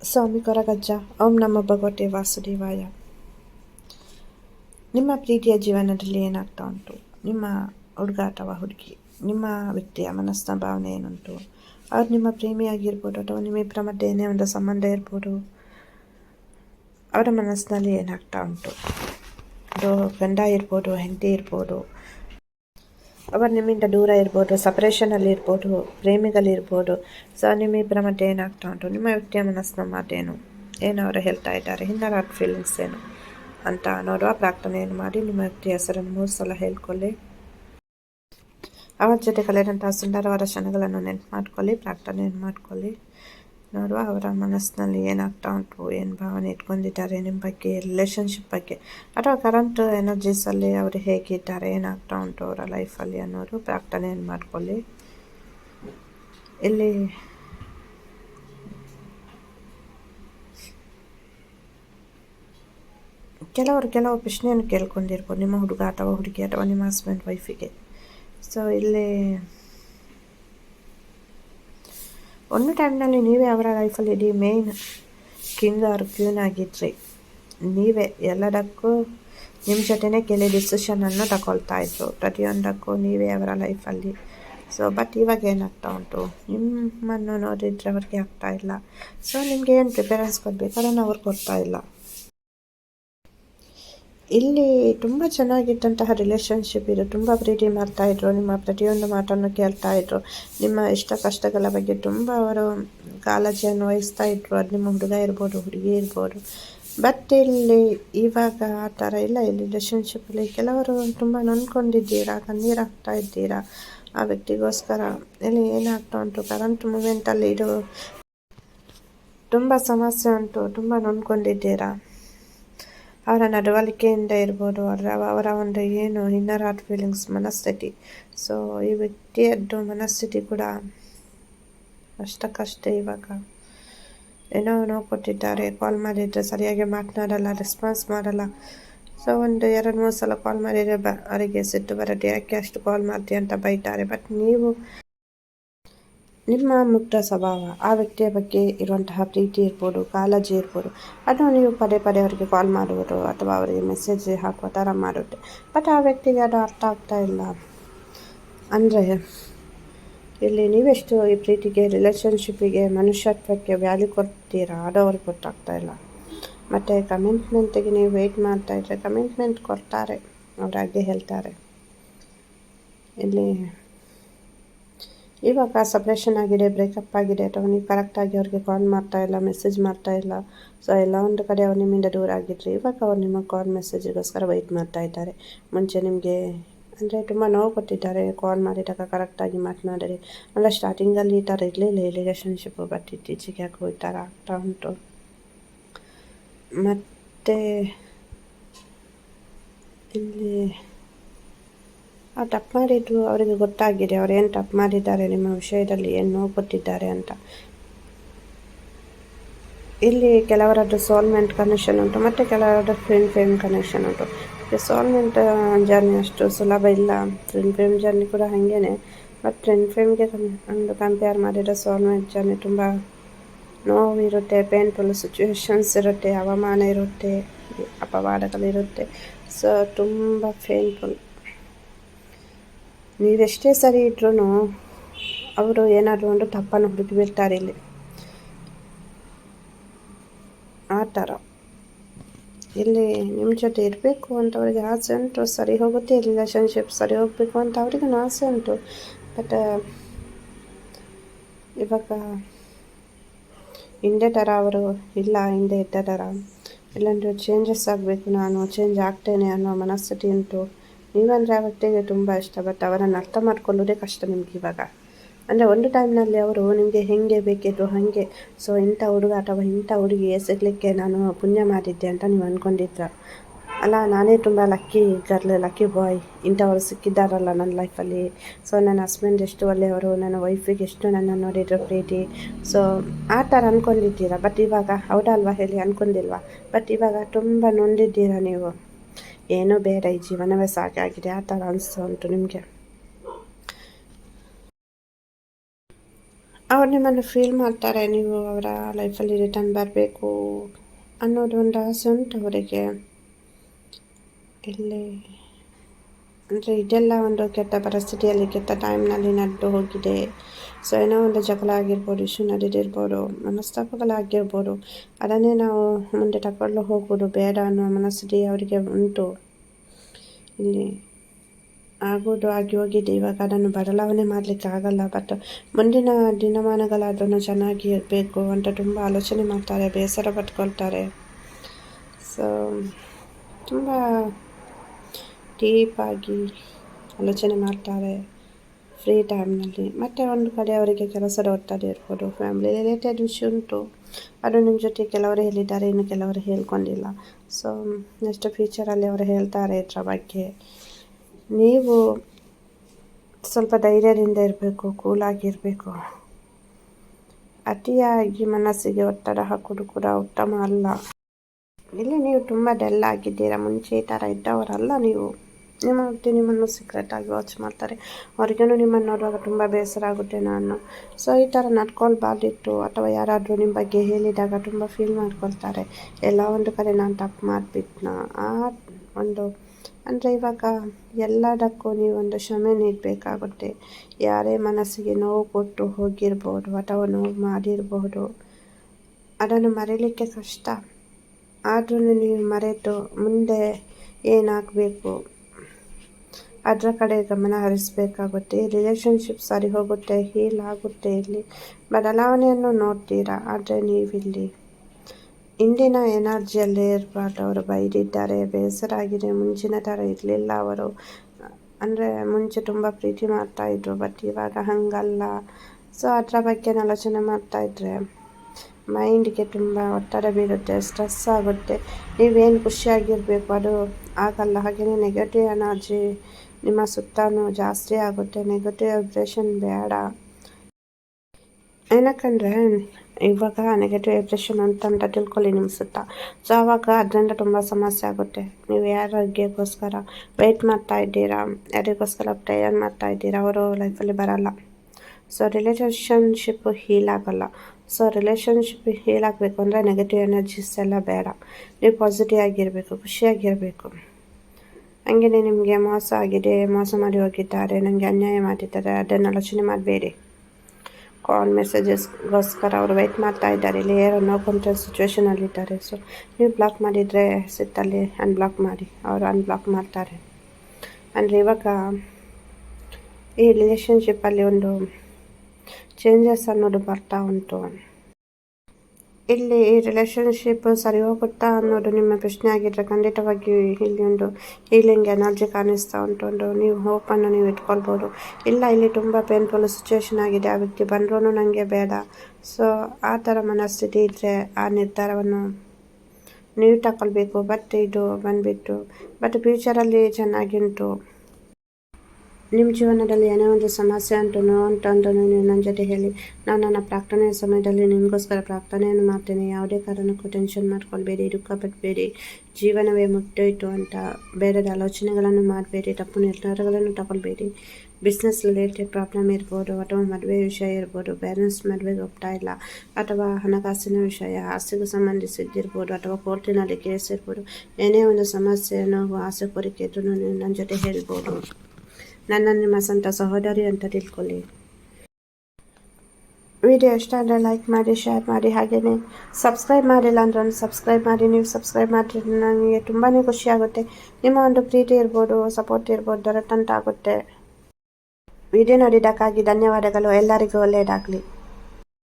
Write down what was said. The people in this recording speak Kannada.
ಸ್ವಾಮಿ ಕೊರಗಜ್ಜ ಓಂ ನಮ್ಮ ಭಗವತೆ ವಾಸುದೇವಾಯ ನಿಮ್ಮ ಪ್ರೀತಿಯ ಜೀವನದಲ್ಲಿ ಏನಾಗ್ತಾ ಉಂಟು ನಿಮ್ಮ ಹುಡುಗ ಅಥವಾ ಹುಡುಗಿ ನಿಮ್ಮ ವ್ಯಕ್ತಿಯ ಮನಸ್ಸಿನ ಭಾವನೆ ಏನುಂಟು ಅವ್ರು ನಿಮ್ಮ ಪ್ರೇಮಿಯಾಗಿರ್ಬೋದು ಅಥವಾ ನಿಮ್ಮಿಬ್ಬರ ಮಧ್ಯೆ ಏನೇ ಒಂದು ಸಂಬಂಧ ಇರ್ಬೋದು ಅವರ ಮನಸ್ಸಿನಲ್ಲಿ ಏನಾಗ್ತಾ ಉಂಟು ಗಂಡ ಇರ್ಬೋದು ಹೆಂಡತಿ ಇರ್ಬೋದು ಅವರು ನಿಮ್ಮಿಂದ ದೂರ ಇರ್ಬೋದು ಸಪ್ರೇಷನಲ್ಲಿ ಇರ್ಬೋದು ಪ್ರೇಮಿಗಳಿರ್ಬೋದು. ಸೊ ನಿಮ್ಮಿಬ್ಬರ ಮಧ್ಯೆ ಏನಾಗ್ತಾ ಉಂಟು? ನಿಮ್ಮ ವ್ಯಕ್ತಿಯ ಮನಸ್ಸಿನ ಮಾತೇನು? ಏನು ಅವರು ಹೇಳ್ತಾ ಇದ್ದಾರೆ? ಹಿಂದಿನ ಫೀಲಿಂಗ್ಸ್ ಏನು? ಅಂತ ನೋಡುವ ಪ್ರಾರ್ಥನೆಯನ್ನು ಮಾಡಿ ನಿಮ್ಮ ವ್ಯಕ್ತಿಯ ಹೆಸರನ್ನು ಮೂರು ಸಲ ಹೇಳ್ಕೊಳ್ಳಿ. ಅವರ ಜೊತೆ ಕಳೆದಂತಹ ಸುಂದರವಾದ ಕ್ಷಣಗಳನ್ನು ನೆನಪು ಮಾಡ್ಕೊಳ್ಳಿ, ಪ್ರಾರ್ಥನೆಯನ್ನು ಮಾಡ್ಕೊಳ್ಳಿ. ನೋಡುವ ಅವರ ಮನಸ್ಸಿನಲ್ಲಿ ಏನಾಗ್ತಾ ಉಂಟು, ಏನು ಭಾವನೆ ಇಟ್ಕೊಂಡಿದ್ದಾರೆ ನಿಮ್ಮ ಬಗ್ಗೆ ರಿಲೇಷನ್ಶಿಪ್ ಬಗ್ಗೆ. ಅಥವಾ ಕರೆಂಟ್ ಎನರ್ಜೀಸಲ್ಲಿ ಅವರು ಹೇಗಿದ್ದಾರೆ ಏನಾಗ್ತಾ ಉಂಟು ಅವರ ಲೈಫಲ್ಲಿ ಅನ್ನೋದು ಪ್ರಾರ್ಥನೆಯನ್ನು ಮಾಡ್ಕೊಳ್ಳಿ. ಇಲ್ಲಿ ಕೆಲವರು ಕೆಲವು ಪ್ರಶ್ನೆಯನ್ನು ಕೇಳ್ಕೊಂಡಿರ್ಬೋದು, ನಿಮ್ಮ ಹುಡುಗ ಅಥವಾ ಹುಡುಗಿ ಅಥವಾ ನಿಮ್ಮ ಹಸ್ಬೆಂಡ್ ವೈಫಿಗೆ ಸೊ ಇಲ್ಲಿ ಒಂದು ಟೈಮ್ನಲ್ಲಿ ನೀವೇ ಅವರ ಲೈಫಲ್ಲಿ ಇಡೀ ಮೇನ್ ಕಿಂಗ್ ಆರ್ ಕ್ಯೂನ್ ಆಗಿದ್ರಿ. ನೀವೇ ಎಲ್ಲದಕ್ಕೂ ನಿಮ್ಮ ಜೊತೆನೇ ಕೆಲವು ಡಿಸಿಷನನ್ನು ತಗೊಳ್ತಾ ಇದ್ರು. ಪ್ರತಿಯೊಂದಕ್ಕೂ ನೀವೇ ಅವರ ಲೈಫಲ್ಲಿ ಸೊ ಬಟ್ ಇವಾಗ ಏನಾಗ್ತಾ ಉಂಟು? ನಿಮ್ಮನ್ನು ನೋಡಿದರೆ ಅವ್ರಿಗೆ ಆಗ್ತಾ ಇಲ್ಲ. ಸೊ ನಿಮಗೆ ಏನು ಪ್ರಿಫರೆನ್ಸ್ ಕೊಡಬೇಕು? ಅದನ್ನು ಅವ್ರು ಕೊಡ್ತಾ ಇಲ್ಲ. ಇಲ್ಲಿ ತುಂಬ ಚೆನ್ನಾಗಿದ್ದಂತಹ ರಿಲೇಷನ್ಶಿಪ್ ಇದು. ತುಂಬ ಪ್ರೀತಿ ಮಾಡ್ತಾಯಿದ್ರು ನಿಮ್ಮ ಪ್ರತಿಯೊಂದು ಮಾತನ್ನು ಕೇಳ್ತಾ ಇದ್ರು. ನಿಮ್ಮ ಇಷ್ಟ ಕಷ್ಟಗಳ ಬಗ್ಗೆ ತುಂಬ ಅವರು ಕಾಳಜಿಯನ್ನು ವಹಿಸ್ತಾ ಇದ್ರು. ಅದು ನಿಮ್ಮ ಹುಡುಗ ಇರ್ಬೋದು, ಹುಡುಗಿ ಇರ್ಬೋದು. ಬಟ್ ಇಲ್ಲಿ ಇವಾಗ ಆ ಥರ ಇಲ್ಲ. ಇಲ್ಲಿ ರಿಲೇಷನ್ಶಿಪ್ಪಲ್ಲಿ ಕೆಲವರು ತುಂಬ ನೊಂದ್ಕೊಂಡಿದ್ದೀರಾ? ಕಣ್ಣೀರು ಹಾಕ್ತಾ ಇದ್ದೀರಾ? ಆ ವ್ಯಕ್ತಿಗೋಸ್ಕರ ಇಲ್ಲಿ ಏನಾಗ್ತಾ ಉಂಟು? ಕರೆಂಟ್ ಮೂಮೆಂಟಲ್ಲಿ ಇದು ತುಂಬ ಸಮಸ್ಯೆ ಉಂಟು. ತುಂಬ ನೊಂದ್ಕೊಂಡಿದ್ದೀರಾ? ಅವರ ನಡವಳಿಕೆಯಿಂದ ಇರ್ಬೋದು, ಅವರ ಅವರ ಒಂದು ಏನು ಇನ್ನರ್ ಆರ್ಟ್ ಫೀಲಿಂಗ್ಸ್ ಮನಸ್ಥಿತಿ. ಸೊ ಈ ವ್ಯಕ್ತಿಯದ್ದು ಮನಸ್ಥಿತಿ ಕೂಡ ಅಷ್ಟಕ್ಕಷ್ಟೇ ಇವಾಗ. ಏನೋ ನೋವು ಕೊಟ್ಟಿದ್ದಾರೆ ಕಾಲ್ ಮಾಡಿದರೆ ಸರಿಯಾಗಿ ಮಾತನಾಡಲ್ಲ ರೆಸ್ಪಾನ್ಸ್ ಮಾಡಲ್ಲ. ಸೊ ಒಂದು ಎರಡು, ಮೂರು ಸಲ ಕಾಲ್ ಮಾಡಿದರೆ ಬ, ಅವರಿಗೆ ಸಿಟ್ಟು ಬರುತ್ತೆ, ಯಾಕೆ ಅಷ್ಟು ಕಾಲ್ ಮಾಡ್ತೀಯ ಅಂತ ಬೈತಾರೆ. ಬಟ್ ನೀವು ನಿಮ್ಮ ಮುಕ್ತ ಸ್ವಭಾವ, ಆ ವ್ಯಕ್ತಿಯ ಬಗ್ಗೆ ಇರುವಂತಹ ಪ್ರೀತಿ ಇರ್ಬೋದು, ಕಾಳಜಿ ಇರ್ಬೋದು, ಅದು ನೀವು ಪದೇ ಪದೇ ಅವರಿಗೆ ಕಾಲ್ ಮಾಡುವುದು ಅಥವಾ ಅವರಿಗೆ ಮೆಸೇಜ್ ಹಾಕುವ ಥರ ಮಾಡುತ್ತೆ. ಬಟ್ ಆ ವ್ಯಕ್ತಿಗೆ ಅದು ಅರ್ಥ ಆಗ್ತಾ ಇಲ್ಲ. ಅಂದರೆ, ಇಲ್ಲಿ ನೀವೆಷ್ಟು ಈ ಪ್ರೀತಿಗೆ ರಿಲೇಷನ್ಶಿಪ್ಪಿಗೆ ಮನುಷ್ಯತ್ವಕ್ಕೆ ವ್ಯಾಲ್ಯೂ ಕೊಡ್ತೀರಾ ಅದು ಅವ್ರಿಗೆ ಗೊತ್ತಾಗ್ತಾ ಇಲ್ಲ. ಮತ್ತು ಕಮಿಟ್ಮೆಂಟಿಗೆ ನೀವು ವೆಯ್ಟ್ ಮಾಡ್ತಾಯಿದ್ರೆ ಕಮಿಟ್ಮೆಂಟ್ ಕೊಡ್ತಾರೆ ಅವರಾಗೆ ಹೇಳ್ತಾರೆ. ಇಲ್ಲಿ ಇವಾಗ ಸಪ್ರೇಷನ್ ಆಗಿದೆ ಬ್ರೇಕಪ್ ಆಗಿದೆ, ಅಥವಾ ನೀವು ಕರೆಕ್ಟಾಗಿ ಅವ್ರಿಗೆ ಕಾಲ್ ಮಾಡ್ತಾ ಇಲ್ಲ ಮೆಸೇಜ್ ಮಾಡ್ತಾ ಇಲ್ಲ ಸೊ ಎಲ್ಲ ಒಂದು ಕಡೆ ಅವ್ರು ನಿಮ್ಮಿಂದ ದೂರ ಆಗಿದ್ರಿ ಇವಾಗ ಅವ್ರು ನಿಮಗೆ ಕಾಲ್ ಮೆಸೇಜಿಗೋಸ್ಕರ ವೆಯ್ಟ್ ಮಾಡ್ತಾ ಇದ್ದಾರೆ. ಮುಂಚೆ ನಿಮಗೆ ಅಂದರೆ ತುಂಬ ನೋವು ಕೊಟ್ಟಿದ್ದಾರೆ ಕಾಲ್ ಮಾಡಿದಾಗ ಕರೆಕ್ಟಾಗಿ ಮಾತನಾಡಿರಿ ಅಲ್ಲ ಸ್ಟಾರ್ಟಿಂಗಲ್ಲಿ ಈ ಥರ ಇರಲಿಲ್ಲ ಈ ರಿಲೇಷನ್ಶಿಪ್ಪು ಬಟ್ ಇತ್ತೀಚೆಗೆ ಯಾಕೋ ಈ ಥರ ಆಗ್ತಾ ಉಂಟು. ಮತ್ತು, ಇಲ್ಲಿ ಆ ತಪ್ಪು ಮಾಡಿದ್ದು ಅವರಿಗೆ ಗೊತ್ತಾಗಿದೆ. ಅವ್ರು ಏನು ತಪ್ಪು ಮಾಡಿದ್ದಾರೆ, ನಿಮ್ಮ ವಿಷಯದಲ್ಲಿ ಏನು ನೋವು ಕೊಟ್ಟಿದ್ದಾರೆ ಅಂತ. ಇಲ್ಲಿ ಕೆಲವರದ್ದು ಸೋಲ್ಮೆಂಟ್ ಕನೆಕ್ಷನ್ ಉಂಟು, ಮತ್ತು ಕೆಲವರದ್ದು ಫ್ರೆಂಡ್ ಫೇಮ್ ಕನೆಕ್ಷನ್ ಉಂಟು. ಸೋಲ್ಮೆಂಟ್ ಜರ್ನಿ ಅಷ್ಟು ಸುಲಭ ಇಲ್ಲ. ಫ್ರೆಂಡ್ ಫೇಮ್ ಜರ್ನಿ ಕೂಡ ಹಾಗೇನೆ. ಬಟ್ ಫ್ರೆಂಡ್ ಫೇಮ್ಗೆ ಒಂದು ಕಂಪೇರ್ ಮಾಡಿದರೆ ಸೋಲ್ಮೆಂಟ್ ಜರ್ನಿ ತುಂಬ ನೋವು ಇರುತ್ತೆ ಪೇನ್ಫುಲ್ ಸಿಚುವೇಶನ್ಸ್ ಇರುತ್ತೆ ಹವಾಮಾನ ಇರುತ್ತೆ. ಅಪವಾದಗಳಿರುತ್ತೆ ಸೊ ತುಂಬ ಪೇನ್ಫುಲ್ ನೀವೆಷ್ಟೇ ಸರಿ ಇದ್ರೂ ಅವರು ಏನಾದರೂ ಒಂದು ತಪ್ಪನ್ನು ಬಿಡ್ತಾರೆ ಇಲ್ಲಿ. ಆ ಥರ. ಇಲ್ಲಿ ನಿಮ್ಮ ಜೊತೆ ಇರಬೇಕು ಅಂತ ಅವರಿಗೆ ಆಸೆ ಉಂಟು, ಸರಿ ಹೋಗುತ್ತೆ ರಿಲೇಷನ್ಶಿಪ್ ಸರಿ ಹೋಗಬೇಕು ಅಂತ ಅವರಿಗೂ ಆಸೆ ಉಂಟು. ಬಟ್ ಇವಾಗ ಹಿಂದೆ ಥರ ಅವರು ಇಲ್ಲ, ಹಿಂದೆ ಇದ್ದ ಥರ. ಇಲ್ಲಾಂದ್ರೆ ಚೇಂಜಸ್ ಆಗಬೇಕು ನಾನು ಚೇಂಜ್ ಆಗ್ತೇನೆ ಅನ್ನೋ ಮನಸ್ಥಿತಿ ಉಂಟು. ನೀವಂದರೆ ಆ ವ್ಯಕ್ತಿಗೆ ತುಂಬ ಇಷ್ಟ ಬಟ್ ಅವರನ್ನು ಅರ್ಥ ಮಾಡ್ಕೊಳ್ಳೋದೇ ಕಷ್ಟ ನಿಮ್ಗೆ ಇವಾಗ. ಅಂದರೆ ಒಂದು ಟೈಮ್ನಲ್ಲಿ ಅವರು ನಿಮಗೆ ಹೇಗೆ ಬೇಕಿದ್ರು ಹಾಗೆ ಸೊ ಇಂಥ ಹುಡುಗ ಅಥವಾ ಇಂಥ ಹುಡುಗಿ ಸಿಗಲಿಕ್ಕೆ ನಾನು ಪುಣ್ಯ ಮಾಡಿದ್ದೆ ಅಂತ ನೀವು ಅಂದ್ಕೊಂಡಿದ್ರ ಅಲ್ಲ, ನಾನೇ ತುಂಬ ಲಕ್ಕಿ ಗರ್ಲ್ ಲಕ್ಕಿ ಬಾಯ್ ಇಂಥವ್ರು ಸಿಕ್ಕಿದ್ದಾರಲ್ಲ ನನ್ನ ಲೈಫಲ್ಲಿ ಸೊ ನನ್ನ ಹಸ್ಬೆಂಡ್ ಎಷ್ಟು ಒಳ್ಳೆಯವರು, ನನ್ನ ವೈಫಿಗೆ ಎಷ್ಟು ನನ್ನ ನೋಡಿದ್ರು ಪ್ರೀತಿ. ಸೊ ಆ ಥರ ಅಂದ್ಕೊಂಡಿದ್ದೀರಾ ಬಟ್ ಇವಾಗ ಹೌದಲ್ವಾ ಹೇಳಿ ಅಂದ್ಕೊಂಡಿಲ್ವಾ ಬಟ್ ಇವಾಗ ತುಂಬ ನೊಂದಿದ್ದೀರಾ ನೀವು? ಏನೂ ಬೇಡ, ಈ ಜೀವನವೇ ಸಾಕಾಗಿದೆ ಆ ಥರ ಅನಿಸ್ತಾ ಉಂಟು ನಿಮಗೆ? ಅವ್ರು ನಿಮ್ಮನ್ನು ಫೀಲ್ ಮಾಡ್ತಾರೆ, ನೀವು ಅವರ ಲೈಫಲ್ಲಿ ರಿಟರ್ನ್ ಬರಬೇಕು ಅನ್ನೋದು ಒಂದು ಆಸೆ ಉಂಟು ಅವರಿಗೆ. ಇಲ್ಲಿ ಅಂದರೆ ಇದೆಲ್ಲ ಒಂದು ಕೆಟ್ಟ ಪರಿಸ್ಥಿತಿಯಲ್ಲಿ, ಕೆಟ್ಟ ಟೈಮ್ನಲ್ಲಿ ನಡೆದು ಹೋಗಿದೆ. ಸೊ ಏನೋ ಒಂದು ಜಗಳ ಆಗಿರ್ಬೋದು ಇಶ್ಯೂ ನಡೆದಿರ್ಬೋದು ಮನಸ್ತಾಪಗಳಾಗಿರ್ಬೋದು ಅದನ್ನೇ ನಾವು ಮುಂದೆ ತಗೊಳ್ಳು ಹೋಗೋದು ಬೇಡ ಅನ್ನೋ ಮನಸ್ಥಿತಿ ಅವರಿಗೆ ಉಂಟು. ಇಲ್ಲಿ ಆಗೋದು ಆಗಿ ಹೋಗಿದೆ. ಇವಾಗ ಅದನ್ನು ಬದಲಾವಣೆ ಮಾಡಲಿಕ್ಕೆ ಆಗಲ್ಲ. ಬಟ್ ಮುಂದಿನ ದಿನಮಾನಗಳಾದ್ರೂ ಚೆನ್ನಾಗಿ ಇರಬೇಕು ಅಂತ ತುಂಬ ಆಲೋಚನೆ ಮಾಡ್ತಾರೆ, ಬೇಸರ ಪಟ್ಕೊಳ್ತಾರೆ. ಸೊ ತುಂಬ ಡೀಪಾಗಿ ಆಲೋಚನೆ ಮಾಡ್ತಾರೆ ಫ್ರೀ ಟೈಮ್ನಲ್ಲಿ. ಮತ್ತು ಒಂದು ಕಡೆ ಅವರಿಗೆ ಕೆಲಸದ ಒತ್ತಡ ಇರ್ಬೋದು, ಫ್ಯಾಮಿಲಿ ರಿಲೇಟೆಡ್ ವಿಷಯ ಉಂಟು. ಅದು ನಿಮ್ಮ ಜೊತೆ ಕೆಲವರು ಹೇಳಿದ್ದಾರೆ, ಇನ್ನು ಕೆಲವರು ಹೇಳ್ಕೊಂಡಿಲ್ಲ. ಸೊ ನೆಕ್ಸ್ಟ್ ಫ್ಯೂಚರಲ್ಲಿ ಅವರು ಹೇಳ್ತಾರೆ ಇದರ ಬಗ್ಗೆ. ನೀವು ಸ್ವಲ್ಪ ಧೈರ್ಯದಿಂದ ಇರಬೇಕು, ಕೂಲಾಗಿರಬೇಕು. ಅತಿಯಾಗಿ ಮನಸ್ಸಿಗೆ ಒತ್ತಡ ಹಾಕೋದು ಕೂಡ ಉತ್ತಮ ಅಲ್ಲ. ಇಲ್ಲಿ ನೀವು ತುಂಬ ಡಲ್ ಆಗಿದ್ದೀರಾ, ಮುಂಚೆ ಈ ಥರ ಇದ್ದವರಲ್ಲ ನೀವು. ನಿಮ್ಮ ಹೊಟ್ಟೆ ನಿಮ್ಮನ್ನು ಸೀಕ್ರೆಟಾಗಿ ವಾಚ್ ಮಾಡ್ತಾರೆ. ಅವ್ರಿಗೂ ನಿಮ್ಮನ್ನು ನೋಡುವಾಗ ತುಂಬ ಬೇಸರ ಆಗುತ್ತೆ ನಾನು. ಸೊ ಈ ಥರ ನಡ್ಕೊಳ್ಬಾರ್ದಿತ್ತು ಅಥವಾ ಯಾರಾದರೂ ನಿಮ್ಮ ಬಗ್ಗೆ ಹೇಳಿದಾಗ ತುಂಬ ಫೀಲ್ ಮಾಡ್ಕೊಳ್ತಾರೆ. ಎಲ್ಲ ಒಂದು ಕಡೆ ನಾನು ತಪ್ಪು ಮಾಡಿಬಿಟ್ನ? ಆ ಒಂದು, ಅಂದರೆ ಇವಾಗ ಎಲ್ಲದಕ್ಕೂ ನೀವೊಂದು ಕ್ಷಮೆ ನೀಡಬೇಕಾಗುತ್ತೆ. ಯಾರೇ ಮನಸ್ಸಿಗೆ ನೋವು ಕೊಟ್ಟು ಹೋಗಿರ್ಬೋದು ಅಥವಾ ನೋವು ಮಾಡಿರ್ಬೋದು. ಅದನ್ನು ಮರೀಲಿಕ್ಕೆ ಕಷ್ಟ. ಆದ್ರೂ ನೀವು ಮರೆತು ಮುಂದೆ ಏನಾಗಬೇಕು? ಅದರ ಕಡೆ ಗಮನ ಹರಿಸಬೇಕಾಗುತ್ತೆ. ರಿಲೇಷನ್ಶಿಪ್ ಸರಿ ಹೋಗುತ್ತೆ ಹೀಲ್ ಆಗುತ್ತೆ. ಇಲ್ಲಿ ಬದಲಾವಣೆಯನ್ನು ನೋಡ್ತೀರಾ? ಆದರೆ ನೀವಿಲ್ಲಿ ಇಂದಿನ ಎನರ್ಜಿಯಲ್ಲೇ ಇರಬಾರ್ದು. ಅವರು ಬೈದಿದ್ದಾರೆ ಬೇಸರ ಆಗಿದೆ ಮುಂಚಿನ ಥರ ಇರಲಿಲ್ಲ ಅವರು. ಅಂದರೆ ಮುಂಚೆ ತುಂಬ ಪ್ರೀತಿ ಮಾಡ್ತಾಯಿದ್ರು ಬಟ್ ಇವಾಗ ಹಾಗಲ್ಲ. ಸೊ ಅದರ ಬಗ್ಗೆ ಆಲೋಚನೆ ಮಾಡ್ತಾಯಿದ್ರೆ ಮೈಂಡ್ಗೆ ತುಂಬ ಒತ್ತಡ ಬೀರುತ್ತೆ ಸ್ಟ್ರೆಸ್ ಆಗುತ್ತೆ. ನೀವೇನು ಖುಷಿಯಾಗಿರಬೇಕು, ಅದು ಆಗಲ್ಲ. ಹಾಗೆಯೇ ನೆಗೆಟಿವ್ ಎನರ್ಜಿ ನಿಮ್ಮ ಸುತ್ತಲೂ ಜಾಸ್ತಿ ಆಗುತ್ತೆ. ನೆಗೆಟಿವ್ ವೈಬ್ರೇಷನ್ ಬೇಡ. ಏನಕ್ಕಂದರೆ, ಇವಾಗ ನೆಗೆಟಿವ್ ವೈಬ್ರೇಷನ್ ಅಂತ ತಿಳ್ಕೊಳ್ಳಿ ನಿಮ್ಮ ಸುತ್ತ. ಸೊ ಆವಾಗ ಅದರಿಂದ ತುಂಬ ಸಮಸ್ಯೆ ಆಗುತ್ತೆ. ನೀವು ಯಾರಿಗೋಸ್ಕರ ವೆಯ್ಟ್ ಮಾಡ್ತಾ ಇದ್ದೀರಾ? ಯಾರಿಗೋಸ್ಕರ ಪ್ರೇಯರ್ ಮಾಡ್ತಾ ಇದ್ದೀರಾ? ಅವರು ಲೈಫಲ್ಲಿ ಬರಲ್ಲ. ಸೊ ರಿಲೇಷನ್ಶಿಪ್ ಹೀಲ್ ಆಗಲ್ಲ. ಸೊ ರಿಲೇಷನ್ಶಿಪ್ ಹೀಲ್ ಆಗಬೇಕು ಅಂದರೆ ನೆಗೆಟಿವ್ ಎನರ್ಜೀಸ್ ಎಲ್ಲ ಬೇಡ. ನೀವು ಪಾಸಿಟಿವ್ ಆಗಿರಬೇಕು, ಖುಷಿಯಾಗಿರಬೇಕು. ಹಂಗೆಯೇ ನಿಮಗೆ ಮೋಸ ಆಗಿದೆ, ಮೋಸ ಮಾಡಿ ಹೋಗಿದ್ದಾರೆ ನನಗೆ ಅನ್ಯಾಯ ಮಾಡಿದ್ದಾರೆ, ಅದನ್ನು ಆಲೋಚನೆ ಮಾಡಬೇಡಿ. ಕಾಲ್ ಮೆಸೇಜಸ್ಗೋಸ್ಕರ ಅವರು ವೆಯ್ಟ್ ಮಾಡ್ತಾ ಇದ್ದಾರೆ, ಇಲ್ಲಿ ಏರೋ ನೋ ಕಂಟ್ರೋಲ್ ಸಿಚುವೇಷನಲ್ಲಿದ್ದಾರೆ ಸೊ ನೀವು ಬ್ಲಾಕ್ ಮಾಡಿದರೆ ಸಿತ್ತಲ್ಲಿ ಅನ್ಬ್ಲಾಕ್ ಮಾಡಿ, ಅವರು ಅನ್ಬ್ಲಾಕ್ ಮಾಡ್ತಾರೆ. ಅಂದರೆ ಇವಾಗ ಈ ರಿಲೇಷನ್ಶಿಪ್ಪಲ್ಲಿ ಒಂದು ಚೇಂಜಸ್ ಅನ್ನೋದು ಬರ್ತಾ ಉಂಟು. ಇಲ್ಲಿ ಈ ರಿಲೇಷನ್ಶಿಪ್ ಸರಿ ಹೋಗುತ್ತಾ ಅನ್ನೋದು ನಿಮ್ಮ ಪ್ರಶ್ನೆ ಆಗಿದ್ರೆ ಖಂಡಿತವಾಗಿ ಇಲ್ಲಿ ಒಂದು ಹೀಲಿಂಗ್ ಎನರ್ಜಿ ಕಾಣಿಸ್ತಾ ಉಂಟು. ಒಂದು ನೀವು ಹೋಪನ್ನು ನೀವು ಇಟ್ಕೊಳ್ಬೋದು. ಇಲ್ಲ, ಇಲ್ಲಿ ತುಂಬ ಪೇನ್ಫುಲ್ ಸಿಚುವೇಶನ್ ಆಗಿದೆ. ಆ ವ್ಯಕ್ತಿ ಬಂದ್ರೂ ನನಗೆ ಬೇಡ. ಸೊ ಆ ಥರ ಮನಸ್ಥಿತಿ ಇದ್ದರೆ ಆ ನಿರ್ಧಾರವನ್ನು ನೀವು ತಗೊಳ್ಬೇಕು. ಬಟ್ ಇದು ಬಂದುಬಿಟ್ಟು ಬಟ್ ಫ್ಯೂಚರಲ್ಲಿ ಚೆನ್ನಾಗಿ ಉಂಟು. ನಿಮ್ಮ ಜೀವನದಲ್ಲಿ ಏನೇ ಒಂದು ಸಮಸ್ಯೆ ಉಂಟು ನೋವು ನೀವು ನನ್ನ ಜೊತೆ ಹೇಳಿ. ನಾನು ನನ್ನ ಪ್ರಾರ್ಥನೆಯ ಸಮಯದಲ್ಲಿ ನಿಮಗೋಸ್ಕರ ಪ್ರಾರ್ಥನೆಯನ್ನು ಮಾಡ್ತೇನೆ. ಯಾವುದೇ ಕಾರಣಕ್ಕೂ ಟೆನ್ಷನ್ ಮಾಡ್ಕೊಳ್ಬೇಡಿ, ದುಃಖ ಪಡಬೇಡಿ. ಜೀವನವೇ ಮುಟ್ಟೋಯ್ತು ಅಂತ ಬೇರೆ ಆಲೋಚನೆಗಳನ್ನು ಮಾಡಬೇಡಿ, ತಪ್ಪು ನಿರ್ಧಾರಗಳನ್ನು ತಗೊಳ್ಬೇಡಿ. ಬಿಸ್ನೆಸ್ ರಿಲೇಟೆಡ್ ಪ್ರಾಬ್ಲಮ್ ಇರ್ಬೋದು, ಅಥವಾ ಮದುವೆ ವಿಷಯ ಇರ್ಬೋದು ಬ್ಯಾಲೆನ್ಸ್ ಮದುವೆಗೆ ಹೋಗ್ತಾ ಇಲ್ಲ, ಅಥವಾ ಹಣಕಾಸಿನ ವಿಷಯ ಆಸೆಗೆ ಸಂಬಂಧಿಸಿದ್ದಿರ್ಬೋದು, ಅಥವಾ ಕೋರ್ಟಿನಲ್ಲಿ ಕೇಸ್ ಇರ್ಬೋದು. ಏನೇ ಒಂದು ಸಮಸ್ಯೆಯನ್ನು ಆಸೆ, ಕೋರಿಕೆ ನನ್ನ ಜೊತೆ ಹೇಳ್ಬೋದು. ನನ್ನ ನಿಮ್ಮ ಸ್ವಂತ ಸಹೋದರಿ ಅಂತ ತಿಳ್ಕೊಳ್ಳಿ. ವಿಡಿಯೋ ಇಷ್ಟ ಅಂದರೆ ಲೈಕ್ ಮಾಡಿ, ಶೇರ್ ಮಾಡಿ ಹಾಗೆಯೇ ಸಬ್ಸ್ಕ್ರೈಬ್ ಮಾಡಿಲ್ಲ ಅಂದ್ರೆ ಒಂದು ಸಬ್ಸ್ಕ್ರೈಬ್ ಮಾಡಿ. ನೀವು ಸಬ್ಸ್ಕ್ರೈಬ್ ಮಾಡಿದ್ರೆ ನನಗೆ ತುಂಬಾ ಖುಷಿಯಾಗುತ್ತೆ ನಿಮ್ಮ ಒಂದು ಪ್ರೀತಿ ಇರ್ಬೋದು ಸಪೋರ್ಟ್ ಇರ್ಬೋದು, ದೊರೆತಂತಾಗುತ್ತೆ. ವಿಡಿಯೋ ನೋಡಿದ್ದಕ್ಕಾಗಿ ಧನ್ಯವಾದಗಳು. ಎಲ್ಲರಿಗೂ ಒಳ್ಳೆಯದಾಗಲಿ.